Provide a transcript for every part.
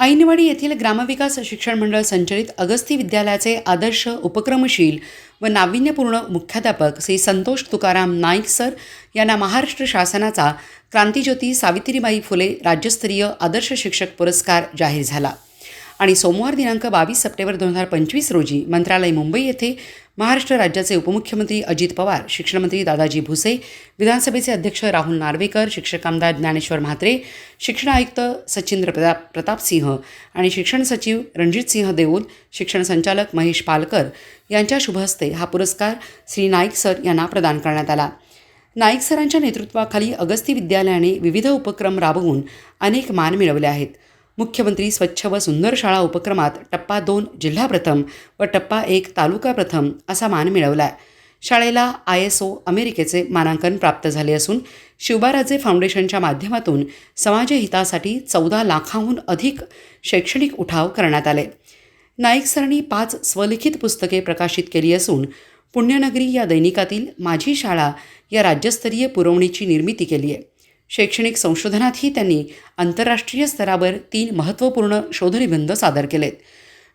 ऐनवाडी येथील ग्रामविकास शिक्षण मंडळ संचलित अगस्ती विद्यालयाचे आदर्श उपक्रमशील व नाविन्यपूर्ण मुख्याध्यापक श्री संतोष तुकाराम नाईक सर यांना महाराष्ट्र शासनाचा क्रांतिज्योती सावित्रीबाई फुले राज्यस्तरीय आदर्श शिक्षक पुरस्कार जाहीर झाला. आणि सोमवार दिनांक बावीस सप्टेंबर दोन हजार पंचवीस रोजी मंत्रालय मुंबई येथे महाराष्ट्र राज्याचे उपमुख्यमंत्री अजित पवार शिक्षणमंत्री दादाजी भुसे विधानसभेचे अध्यक्ष राहुल नार्वेकर शिक्षक आमदार ज्ञानेश्वर म्हात्रे शिक्षण आयुक्त सचिंद्र प्रताप प्रतापसिंह आणि शिक्षण सचिव रणजितसिंह देऊल शिक्षण संचालक महेश पालकर यांच्या शुभहस्ते हा पुरस्कार श्री नाईक सर यांना प्रदान करण्यात आला. नाईक सरांच्या नेतृत्वाखाली अगस्ती विद्यालयाने विविध उपक्रम राबवून अनेक मान मिळवले आहेत. मुख्यमंत्री स्वच्छ व सुंदर शाळा उपक्रमात टप्पा दोन जिल्हा प्रथम व टप्पा एक तालुका प्रथम असा मान मिळवला आहे शाळेला आय एस ओ अमेरिकेचे मानांकन प्राप्त झाले असून शिवबाराजे फाउंडेशनच्या माध्यमातून समाजहितासाठी चौदा लाखाहून अधिक शैक्षणिक उठाव करण्यात आले. नाईक सरणी पाच स्वलिखित पुस्तके प्रकाशित केली असून पुण्यनगरी या दैनिकातील माझी शाळा या राज्यस्तरीय पुरवणीची निर्मिती केली आहे शैक्षणिक संशोधनातही त्यांनी आंतरराष्ट्रीय स्तरावर तीन महत्त्वपूर्ण शोधनिबंध सादर केलेत.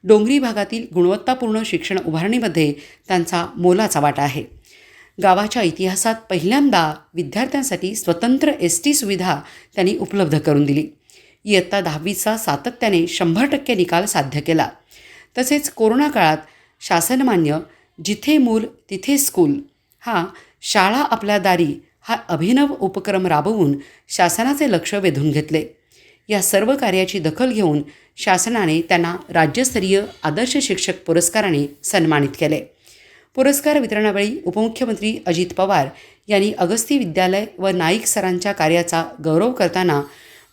डोंगरी भागातील गुणवत्तापूर्ण शिक्षण उभारणीमध्ये त्यांचा मोलाचा वाटा आहे. गावाच्या इतिहासात पहिल्यांदा विद्यार्थ्यांसाठी स्वतंत्र एस टी सुविधा त्यांनी उपलब्ध करून दिली. इयत्ता दहावीचा सातत्याने शंभर टक्के निकाल साध्य केला. तसेच कोरोना काळात शासनमान्य जिथे मूल तिथे स्कूल हा शाळा आपल्या दारी हा अभिनव उपक्रम राबवून शासनाचे लक्ष वेधून घेतले. या सर्व कार्याची दखल घेऊन शासनाने त्यांना राज्यस्तरीय आदर्श शिक्षक पुरस्काराने सन्मानित केले. पुरस्कार वितरणावेळी उपमुख्यमंत्री अजित पवार यांनी अगस्ती विद्यालय व नाईक सरांच्या कार्याचा गौरव करताना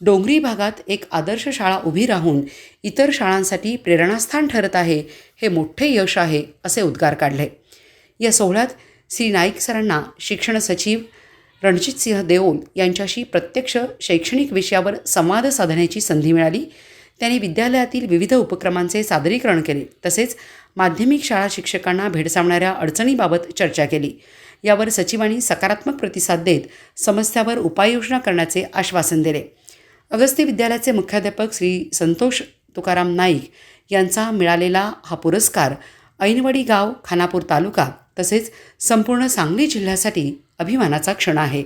डोंगरी भागात एक आदर्श शाळा उभी राहून इतर शाळांसाठी प्रेरणास्थान ठरत आहे हे मोठे यश आहे असे उद्गार काढले. या सोहळ्यात श्री नाईक सरांना शिक्षण सचिव रणजितसिंह देओल यांच्याशी प्रत्यक्ष शैक्षणिक विषयावर संवाद साधण्याची संधी मिळाली. त्यांनी विद्यालयातील विविध उपक्रमांचे सादरीकरण केले. तसेच माध्यमिक शाळा शिक्षकांना भेडसावणाऱ्या अडचणीबाबत चर्चा केली. यावर सचिवांनी सकारात्मक प्रतिसाद देत समस्यावर उपाययोजना करण्याचे आश्वासन दिले. अगस्ती विद्यालयाचे मुख्याध्यापक श्री संतोष तुकाराम नाईक यांचा मिळालेला हा पुरस्कार ऐनवडी गाव खानापूर तालुका तसेच संपूर्ण सांगली जिल्ह्यासाठी अभिमानाचा क्षण आहे.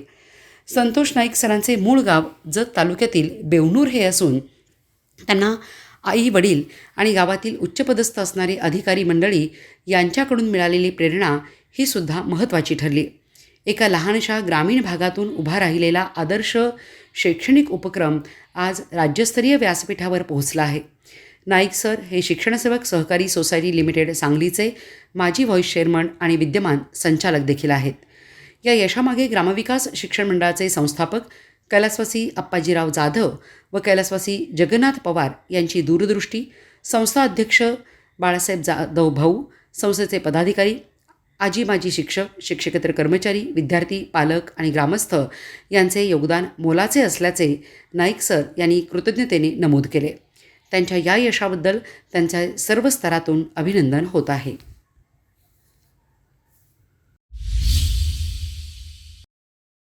संतोष नाईक सरांचे मूळ गाव जत तालुक्यातील बेवणूर हे असून त्यांना आई वडील आणि गावातील उच्चपदस्थ असणारी अधिकारी मंडळी यांच्याकडून मिळालेली प्रेरणा ही सुद्धा महत्त्वाची ठरली. एका लहानशा ग्रामीण भागातून उभा राहिलेला आदर्श शैक्षणिक उपक्रम आज राज्यस्तरीय व्यासपीठावर पोहोचला आहे. नाईक सर हे शिक्षणसेवक सहकारी सोसायटी लिमिटेड सांगलीचे माजी व्हाईस चेअरमन आणि विद्यमान संचालक देखील आहेत. या यशामागे ग्रामविकास शिक्षण मंडळाचे संस्थापक कैलासवासी अप्पाजीराव जाधव व कैलासवासी जगन्नाथ पवार यांची दूरदृष्टी संस्था अध्यक्ष बाळासाहेब जाधव भाऊ संस्थेचे पदाधिकारी आजी माजी शिक्षक शिक्षकेतर कर्मचारी विद्यार्थी पालक आणि ग्रामस्थ यांचे योगदान मोलाचे असल्याचे नाईक सर यांनी कृतज्ञतेने नमूद केले. त्यांच्या या यशाबद्दल त्यांच्या सर्व स्तरातून अभिनंदन होत आहे.